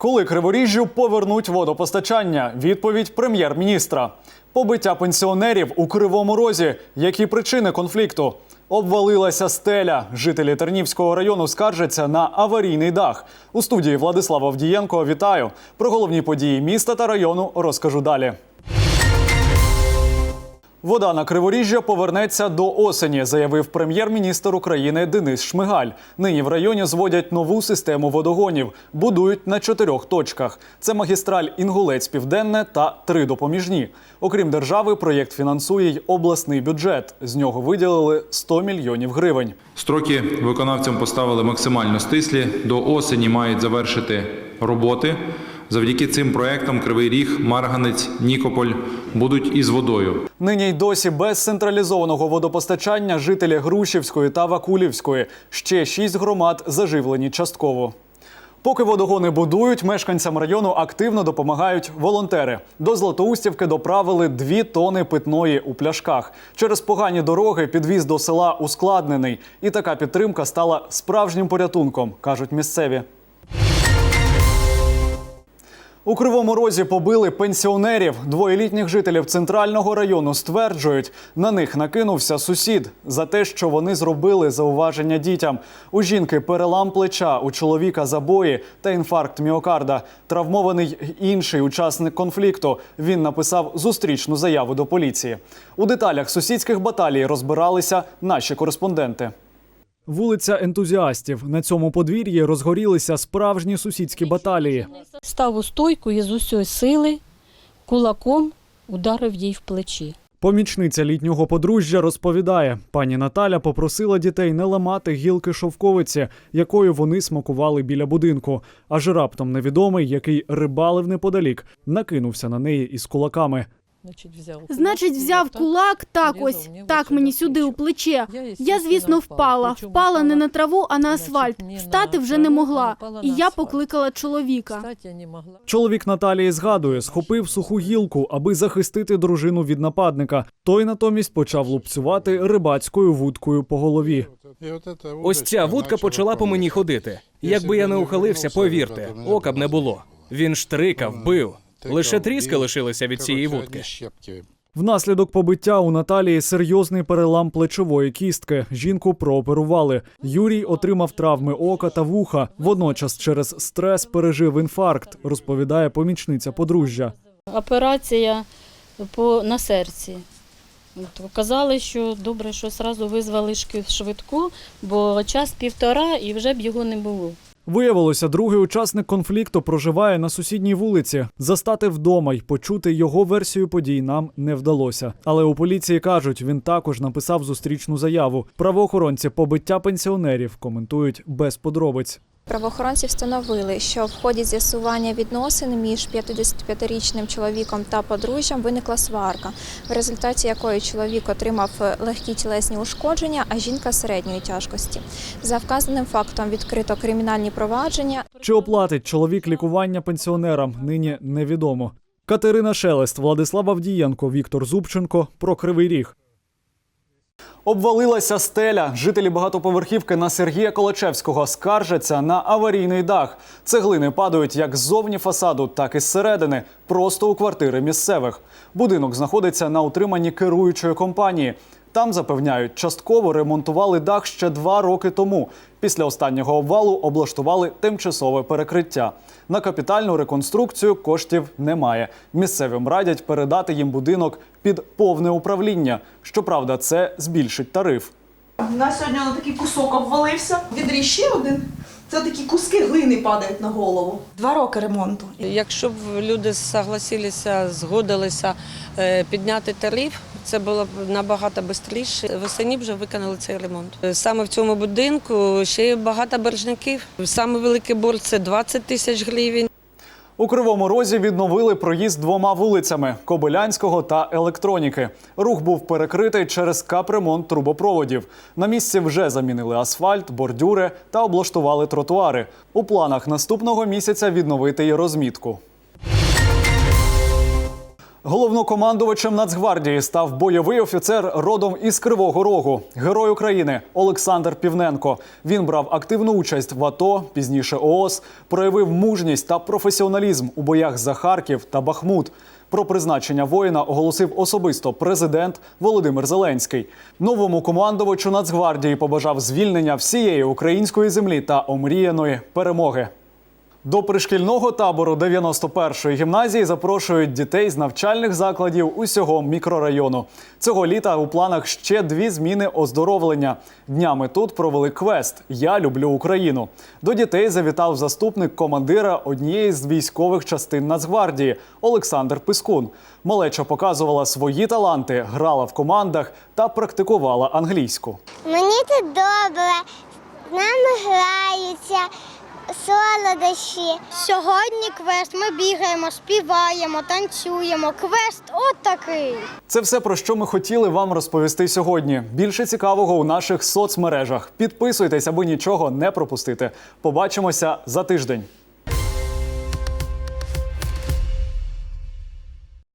Коли Криворіжжю повернуть водопостачання? Відповідь прем'єр-міністра. Побиття пенсіонерів у Кривому Розі. Які причини конфлікту? Обвалилася стеля. Жителі Тернівського району скаржаться на аварійний дах. У студії Владислава Авдієнко вітаю. Про головні події міста та району розкажу далі. Вода на Криворіжжя повернеться до осені, заявив прем'єр-міністр України Денис Шмигаль. Нині в районі зводять нову систему водогонів, будують на чотирьох точках. Це магістраль Інгулець Південне та три допоміжні. Окрім держави, проєкт фінансує й обласний бюджет. З нього виділили 100 мільйонів гривень. Строки виконавцям поставили максимально стислі. До осені мають завершити роботи. Завдяки цим проектам Кривий Ріг, Марганець, Нікополь будуть із водою. Нині й досі без централізованого водопостачання жителі Грушівської та Вакулівської. Ще шість громад заживлені частково. Поки водогони будують, мешканцям району активно допомагають волонтери. До Златоустівки доправили дві тони питної у пляшках. Через погані дороги підвіз до села ускладнений. І така підтримка стала справжнім порятунком, кажуть місцеві. У Кривому Розі побили пенсіонерів. Двоє літніх жителів центрального району стверджують, на них накинувся сусід за те, що вони зробили зауваження дітям. У жінки перелам плеча, у чоловіка забої та інфаркт міокарда. Травмований інший учасник конфлікту. Він написав зустрічну заяву до поліції. У деталях сусідських баталій розбиралися наші кореспонденти. Вулиця ентузіастів. На цьому подвір'ї розгорілися справжні сусідські баталії. Став у стойку і з усієї сили кулаком ударив їй в плечі. Помічниця літнього подружжя розповідає, пані Наталя попросила дітей не ламати гілки шовковиці, якою вони смакували біля будинку. Аж раптом невідомий, який рибалив неподалік, накинувся на неї із кулаками. Значить, взяв, Значить, взяв кулак, так ось, так мені сюди у плече. Я, звісно, впала. Впала не на траву, а на асфальт. Встати вже не могла. І я покликала чоловіка. Чоловік Наталії згадує, схопив суху гілку, аби захистити дружину від нападника. Той натомість почав лупцювати рибацькою вудкою по голові. Ось ця вудка почала по мені ходити. Якби я не ухилився, повірте, ока б не було. Він штрикав, бив. Лише тріски лишилися від цієї вудки. Внаслідок побиття у Наталії серйозний перелам плечової кістки. Жінку прооперували. Юрій отримав травми ока та вуха. Водночас через стрес пережив інфаркт, розповідає помічниця подружжя. Операція по, на серці. Казали, що добре, що одразу визвали шки- швидку, бо час півтора і вже б його не було. Виявилося, другий учасник конфлікту проживає на сусідній вулиці. Застати вдома й почути його версію подій нам не вдалося. Але у поліції кажуть, він також написав зустрічну заяву. Правоохоронці побиття пенсіонерів коментують без подробиць. Правоохоронці встановили, що в ході з'ясування відносин між 55-річним чоловіком та подружжям виникла сварка, в результаті якої чоловік отримав легкі тілесні ушкодження, а жінка середньої тяжкості. За вказаним фактом відкрито кримінальні провадження. Чи оплатить чоловік лікування пенсіонерам, нині невідомо. Катерина Шелест, Владислав Авдієнко, Віктор Зубченко про Кривий Ріг. Обвалилася стеля. Жителі багатоповерхівки на Сергія Колачевського скаржаться на аварійний дах. Цеглини падають як ззовні фасаду, так і зсередини, просто у квартири місцевих. Будинок знаходиться на утриманні керуючої компанії. Там запевняють, частково ремонтували дах ще два роки тому. Після останнього обвалу облаштували тимчасове перекриття. На капітальну реконструкцію коштів немає. Місцевим радять передати їм будинок під повне управління. Щоправда, це збільшить тариф. У нас сьогодні на такий кусок обвалився. Відрій ще один. Це такі куски глини падають на голову. Два роки ремонту. Якщо б люди согласилися, згодилися е, підняти тариф, це було набагато швидше. Весені вже виконали цей ремонт. Саме в цьому будинку ще є багато боржників. Саме великий борг це 20 тисяч гривень. У Кривому Розі відновили проїзд двома вулицями Кобилянського та Електроніки. Рух був перекритий через капремонт трубопроводів. На місці вже замінили асфальт, бордюри та облаштували тротуари. У планах наступного місяця відновити й розмітку. Головнокомандувачем Нацгвардії став бойовий офіцер родом із Кривого Рогу, герой України Олександр Півненко. Він брав активну участь в АТО, пізніше ООС, проявив мужність та професіоналізм у боях за Харків та Бахмут. Про призначення воїна оголосив особисто президент Володимир Зеленський. Новому командувачу Нацгвардії побажав звільнення всієї української землі та омріяної перемоги. До пришкільного табору 91-ї гімназії запрошують дітей з навчальних закладів усього мікрорайону. Цього літа у планах ще дві зміни оздоровлення. Днями тут провели квест Я люблю Україну. До дітей завітав заступник командира однієї з військових частин Нацгвардії Олександр Пискун. Малеча показувала свої таланти, грала в командах та практикувала англійську. Мені тут добре, з нами граються, солодощі. Сьогодні квест ми бігаємо, співаємо, танцюємо. Квест от такий. Це все про що ми хотіли вам розповісти сьогодні. Більше цікавого у наших соцмережах. Підписуйтесь, аби нічого не пропустити. Побачимося за тиждень.